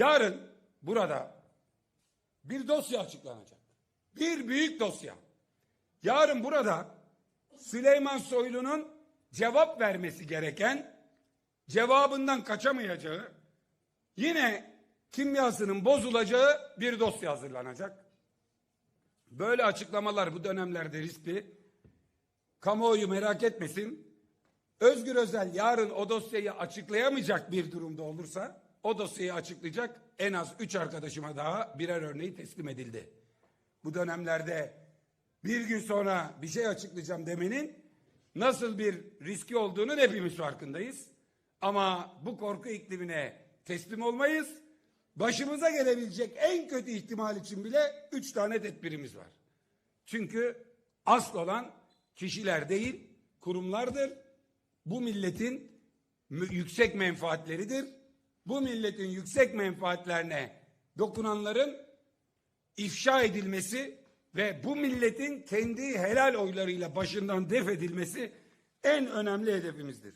Yarın burada bir dosya açıklanacak. Bir büyük dosya. Yarın burada Süleyman Soylu'nun cevap vermesi gereken, cevabından kaçamayacağı, yine kimyasının bozulacağı bir dosya hazırlanacak. Böyle açıklamalar bu dönemlerde riskli. Kamuoyu merak etmesin. Özgür Özel yarın o dosyayı açıklayamayacak bir durumda olursa o dosyayı açıklayacak en az üç arkadaşıma daha birer örneği teslim edildi. Bu dönemlerde bir gün sonra bir şey açıklayacağım demenin nasıl bir riski olduğunu hepimiz farkındayız. Ama bu korku iklimine teslim olmayız. Başımıza gelebilecek en kötü ihtimal için bile üç tane tedbirimiz var. Çünkü asıl olan kişiler değil, kurumlardır. Bu milletin yüksek menfaatleridir. Bu milletin yüksek menfaatlerine dokunanların ifşa edilmesi ve bu milletin kendi helal oylarıyla başından def edilmesi en önemli hedefimizdir.